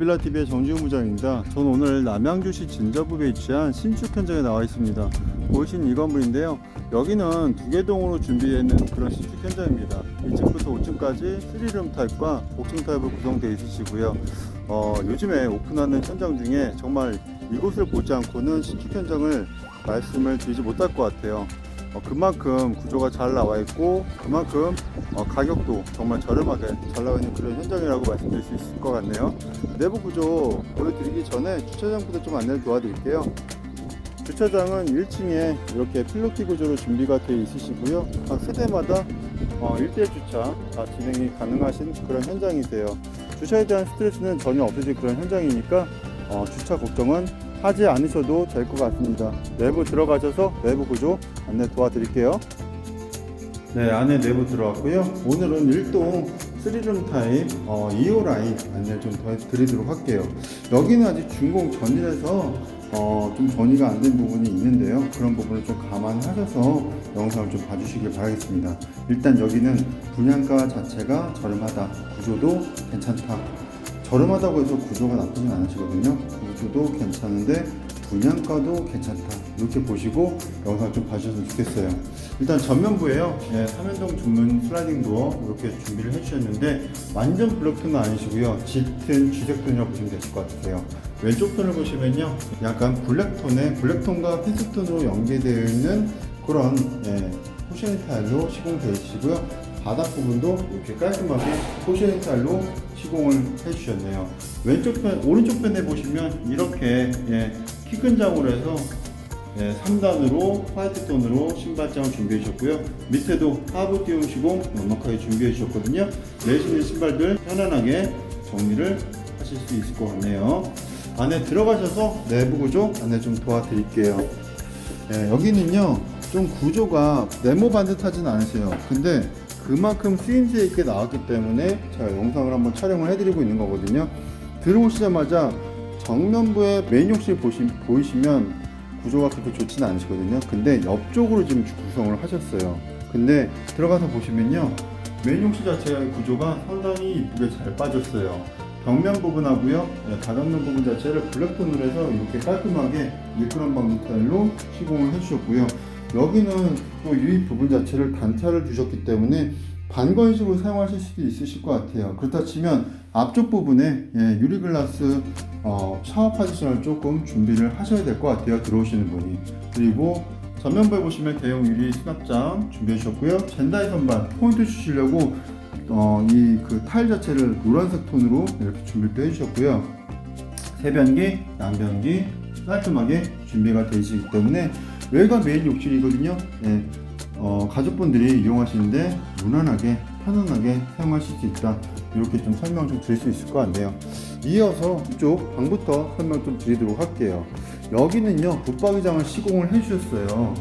우빌라TV의 정지훈 부장입니다. 저는 오늘 남양주시 진저북에 위치한 신축 현장에 나와 있습니다. 보이신 이 건물인데요. 여기는 두 개 동으로 준비되는 그런 신축 현장입니다. 1층부터 5층까지 3룸 타입과 복층 타입으로 구성되어 있으시고요. 어, 요즘에 오픈하는 현장 중에 정말 이곳을 보지 않고는 신축 현장을 말씀을 드리지 못할 것 같아요. 어, 그만큼 구조가 잘 나와 있고 그만큼 어, 가격도 정말 저렴하게 잘 나와 있는 그런 현장이라고 말씀드릴 수 있을 것 같네요. 내부 구조 보여드리기 전에 주차장부터 좀 안내를 도와드릴게요. 주차장은 1층에 이렇게 필로티 구조로 준비가 되어 있으시고요. 각 세대마다 어, 1대 주차 다 진행이 가능하신 그런 현장이세요. 주차에 대한 스트레스는 전혀 없으실 그런 현장이니까 어, 주차 걱정은 하지 않으셔도 될 것 같습니다. 내부 들어가셔서 내부 구조 안내 도와드릴게요. 네, 안에 내부 들어왔고요. 오늘은 1동 3룸 타입 어, 2호 라인 안내 좀 더 드리도록 할게요. 여기는 아직 준공 전이라서 어, 좀 전이가 안 된 부분이 있는데요. 그런 부분을 좀 감안하셔서 영상을 좀 봐주시길 바라겠습니다. 일단 여기는 분양가 자체가 저렴하다. 구조도 괜찮다. 저렴하다고 해서 구조가 나쁘진 않으시거든요. 구조도 괜찮은데 분양가도 괜찮다. 이렇게 보시고 영상 좀 봐주셨으면 좋겠어요. 일단 전면부에요. 예, 3연동 주문 슬라이딩 도어 이렇게 준비를 해주셨는데 완전 블랙톤은 아니시고요. 짙은 쥐색톤이라고 보시면 되실 것 같으세요. 왼쪽 톤을 보시면요. 약간 블랙톤에 블랙톤과 피스톤으로 연계되어 있는 그런 예, 포션 타일로 시공되어 있으시고요. 바닥 부분도 이렇게 깔끔하게 포션 타일로 시공을 해주셨네요. 왼쪽 편, 오른쪽 편에 보시면 이렇게 예, 키근장으로 해서 예, 3단으로 화이트 톤으로 신발장을 준비해 주셨고요. 밑에도 하부 띄움 시공 넉넉하게 준비해 주셨거든요. 내시는 신발들 편안하게 정리를 하실 수 있을 것 같네요. 안에 들어가셔서 내부 구조 안내 좀 도와드릴게요. 예, 여기는요 좀 구조가 네모 반듯하진 않으세요. 근데 그만큼 쓰임새 있게 나왔기 때문에 제가 영상을 한번 촬영을 해드리고 있는 거거든요. 들어오시자마자 정면부에 메인 욕실 보시, 보이시면 구조가 그렇게 좋지는 않으시거든요. 근데 옆쪽으로 지금 구성을 하셨어요. 근데 들어가서 보시면요. 메인 욕실 자체의 구조가 상당히 이쁘게 잘 빠졌어요. 벽면 부분하고요, 네, 바닥면 부분 자체를 블랙톤으로 해서 이렇게 깔끔하게 미끄럼 방지 타일로 시공을 해주셨고요. 여기는 또 유입 부분 자체를 단차를 주셨기 때문에 반건식으로 사용하실 수도 있으실 것 같아요. 그렇다 치면 앞쪽 부분에 예, 유리글라스 어, 샤워 파지션을 조금 준비를 하셔야 될 것 같아요. 들어오시는 분이. 그리고 전면부에 보시면 대형 유리 수납장 준비해 주셨고요. 젠다이 선반 포인트 주시려고 어, 이 그 타일 자체를 노란색 톤으로 이렇게 준비를 해주셨고요. 세변기, 양변기 깔끔하게 준비가 되시기 때문에 여기가 메인 욕실이거든요. 네, 어, 가족분들이 이용하시는데 무난하게 편안하게 사용하실 수 있다. 이렇게 좀 설명 좀 드릴 수 있을 것 같네요. 이어서 이쪽 방부터 설명 좀 드리도록 할게요. 여기는요 붙박이장을 시공을 해주셨어요.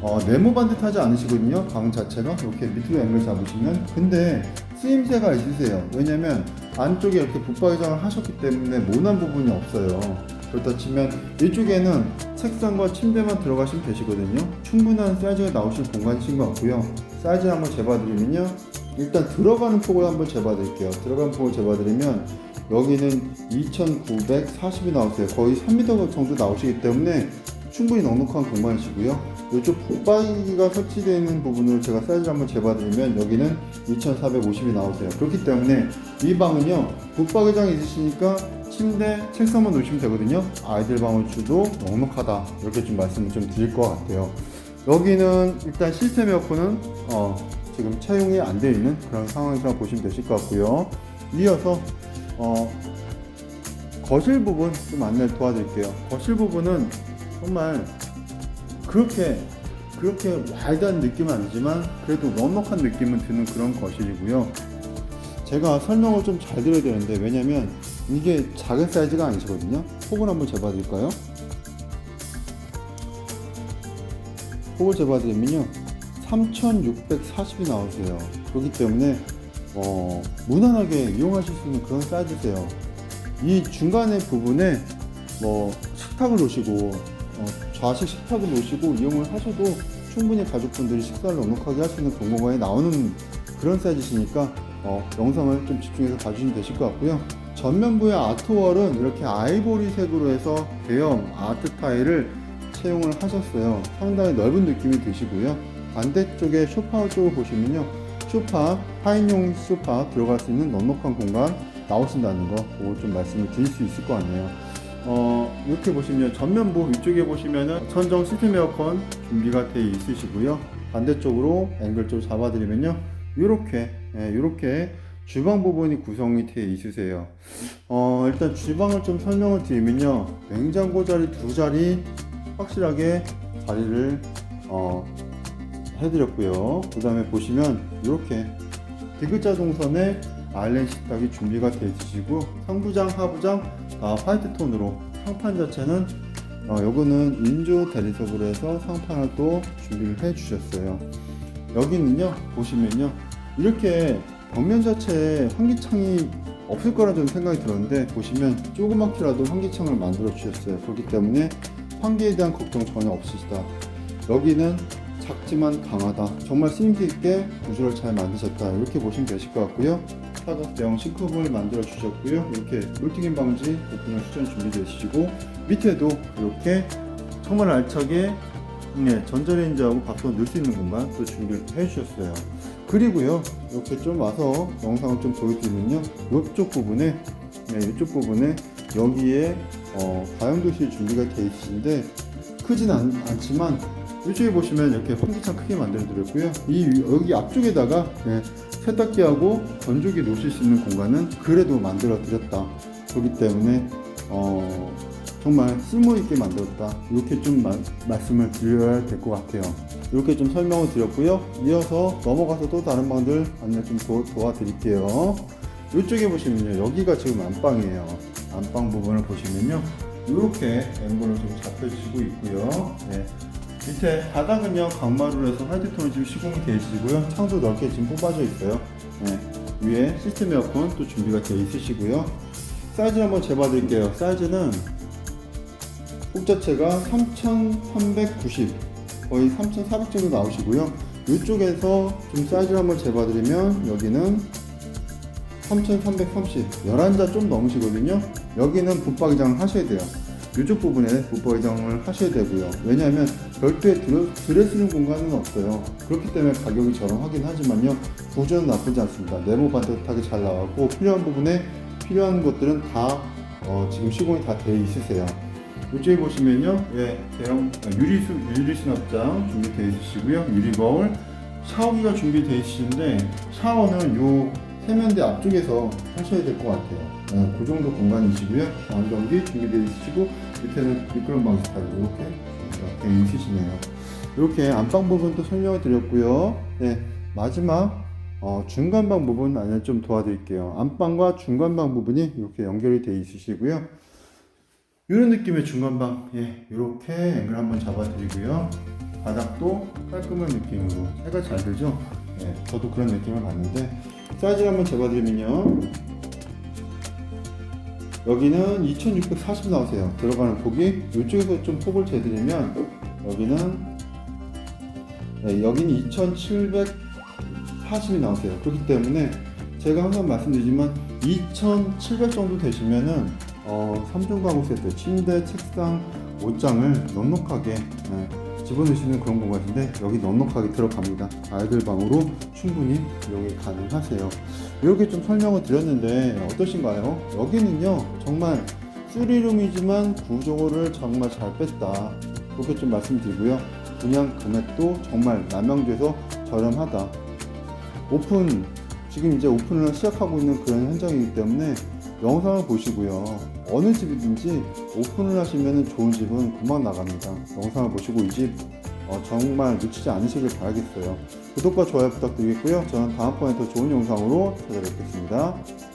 어, 네모 반듯하지 않으시거든요. 방 자체가 이렇게 밑으로 앵글 잡으시면 근데 쓰임새가 있으세요. 왜냐면 안쪽에 이렇게 붙박이장을 하셨기 때문에 모난 부분이 없어요. 그렇다 치면 이쪽에는 책상과 침대만 들어가시면 되시거든요. 충분한 사이즈가 나오실 공간이신 것 같고요. 사이즈 한번 재봐드리면요. 일단 들어가는 폭을 한번 재봐드릴게요. 들어가는 폭을 재봐드리면 여기는 2,940이 나오세요. 거의 3m 정도 나오시기 때문에 충분히 넉넉한 공간이시고요. 이쪽 붙박이가 설치되어 있는 부분을 제가 사이즈를 한번 재봐드리면 여기는 2,450이 나오세요. 그렇기 때문에 이 방은요, 붙박이장이 있으시니까 침대, 책상만 놓으시면 되거든요. 아이들 방을 주도 넉넉하다. 이렇게 좀 말씀을 좀 드릴 것 같아요. 여기는 일단 시스템 에어컨은 어, 지금 차용이 안 되어 있는 그런 상황이라고 보시면 되실 것 같고요. 이어서 어, 거실 부분 좀 안내를 도와드릴게요. 거실 부분은 정말 그렇게 그렇게 와일드한 느낌은 아니지만 그래도 넉넉한 느낌은 드는 그런 거실이고요. 제가 설명을 좀 잘 드려야 되는데 왜냐면 이게 작은 사이즈가 아니시거든요. 폭을 한번 재봐드릴까요? 폭을 재봐드리면요. 3640이 나오세요. 그렇기 때문에 어, 무난하게 이용하실 수 있는 그런 사이즈세요. 이 중간에 부분에 뭐 식탁을 놓으시고 어, 좌식 식탁을 놓으시고 이용을 하셔도 충분히 가족분들이 식사를 넉넉하게 할 수 있는 공간에 나오는 그런 사이즈시니까 어, 영상을 좀 집중해서 봐주시면 되실 것 같고요. 전면부의 아트월은 이렇게 아이보리색으로 해서 대형 아트 타일을 채용을 하셨어요. 상당히 넓은 느낌이 드시고요. 반대쪽에 소파 쪽을 보시면요. 소파, 4인용 소파 들어갈 수 있는 넉넉한 공간 나오신다는 거, 그거 좀 말씀을 드릴 수 있을 것 같네요. 어, 이렇게 보시면 전면부 위쪽에 보시면은 천정 시스템 에어컨 준비가 되어 있으시고요. 반대쪽으로 앵글 좀 잡아드리면요. 이렇게, 이렇게 주방 부분이 구성이 되어 있으세요. 어, 일단 주방을 좀 설명을 드리면요. 냉장고 자리 두 자리 확실하게 자리를 어, 해드렸고요. 그 다음에 보시면 이렇게 디귿자 동선에 아일랜드 식탁이 준비가 되어 있으시고 상부장, 하부장 다 화이트 톤으로 상판 자체는 어, 요거는 인조 대리석으로 해서 상판을 또 준비를 해 주셨어요. 여기는요 보시면요 이렇게 벽면 자체에 환기창이 없을 거라 좀 생각이 들었는데 보시면 조그맣게라도 환기창을 만들어 주셨어요. 그렇기 때문에 환기에 대한 걱정 전혀 없으시다. 여기는 작지만 강하다. 정말 쓰임새 있게 구조를 잘 만드셨다. 이렇게 보시면 되실 것 같고요. 사각 대형 싱크볼 만들어 주셨고요. 이렇게 물튀김 방지 오픈을 수전 준비되시고 밑에도 이렇게 정말 알차게 네, 전자레인지하고 밥솥 넣을 수 있는 공간 또 준비를 해주셨어요. 그리고요, 이렇게 좀 와서 영상을 좀 보여드리면요, 이쪽 부분에, 네, 이쪽 부분에 여기에 어, 다용도실 준비가 되어 있으신데 크진 않, 않지만 이쪽에 보시면 이렇게 환기창 크게 만들어 드렸고요. 이 위- 여기 앞쪽에다가 네, 세탁기하고 건조기 놓으실 수 있는 공간은 그래도 만들어 드렸다. 그렇기 때문에 어, 정말 쓸모 있게 만들었다. 이렇게 좀 마- 말씀을 드려야 될 것 같아요. 이렇게 좀 설명을 드렸고요. 이어서 넘어가서 또 다른 방들 안내 좀 도, 도와드릴게요. 이쪽에 보시면요. 여기가 지금 안방이에요. 안방 부분을 보시면요. 이렇게 앵글로 좀 잡혀주시고 있고요. 네. 밑에 바닥은요 강마루로 해서 화이트톤이 지금 시공이 되어 있으시고요 창도 넓게 지금 뽑아져 있어요 네. 위에 시스템 에어컨 또 준비가 되어 있으시고요 사이즈 한번 재봐 드릴게요 사이즈는 폭 자체가 3390 거의 3400 정도 나오시고요. 이쪽에서 좀 사이즈를 한번 재봐 드리면 여기는 3330 11자 좀 넘으시거든요. 여기는 붙박이장을 하셔야 돼요. 이쪽 부분에 붙박이장을 하셔야 되고요. 왜냐하면 별도의 들에 쓰는 공간은 없어요. 그렇기 때문에 가격이 저렴하긴 하지만요. 구조는 나쁘지 않습니다. 네모 반듯하게 잘 나왔고 필요한 부분에 필요한 것들은 다 어, 지금 시공이 다 되어 있으세요 이쪽에 보시면요 예, 대형 유리수, 유리 수납장 준비되어 있으시고요 유리 거울 샤워기가 준비되어 있으신데 샤워는 요 세면대 앞쪽에서 하셔야 될 것 같아요. 네, 그 정도 공간이시고요. 안경기 준비되어 있으시고 밑에는 미끄럼 방지 타일 이렇게 되어 있으시네요. 이렇게 안방 부분도 설명을 드렸고요. 네, 마지막 어, 중간방 부분 안에 좀 도와드릴게요. 안방과 중간방 부분이 이렇게 연결이 되어 있으시고요. 이런 느낌의 중간방, 예, 이렇게 앵글 한번 잡아드리고요. 바닥도 깔끔한 느낌으로 해가 잘 들죠? 예, 저도 그런 느낌을 받는데 사이즈를 한번 재봐드리면요. 여기는 2640 나오세요. 들어가는 폭이 이쪽에서 좀 폭을 재드리면 여기는 네, 여기는 2740이 나오세요. 그렇기 때문에 제가 항상 말씀드리지만 2700 정도 되시면은 어, 3중 가구 세트, 침대, 책상, 옷장을 넉넉하게 네, 집어넣으시는 그런 공간인데 여기 넉넉하게 들어갑니다. 아이들 방으로 충분히 이용이 가능하세요. 이렇게 좀 설명을 드렸는데 어떠신가요? 여기는요 정말 쓰리룸이지만 구조를 정말 잘 뺐다. 그렇게 좀 말씀드리고요. 분양 금액도 정말 남양주에서 저렴하다. 오픈 지금 이제 오픈을 시작하고 있는 그런 현장이기 때문에 영상을 보시고요. 어느 집이든지 오픈을 하시면 좋은 집은 금방 나갑니다. 영상을 보시고 이집 어, 정말 놓치지 않으시길 바라겠어요. 구독과 좋아요 부탁드리겠고요. 저는 다음번에 더 좋은 영상으로 찾아뵙겠습니다.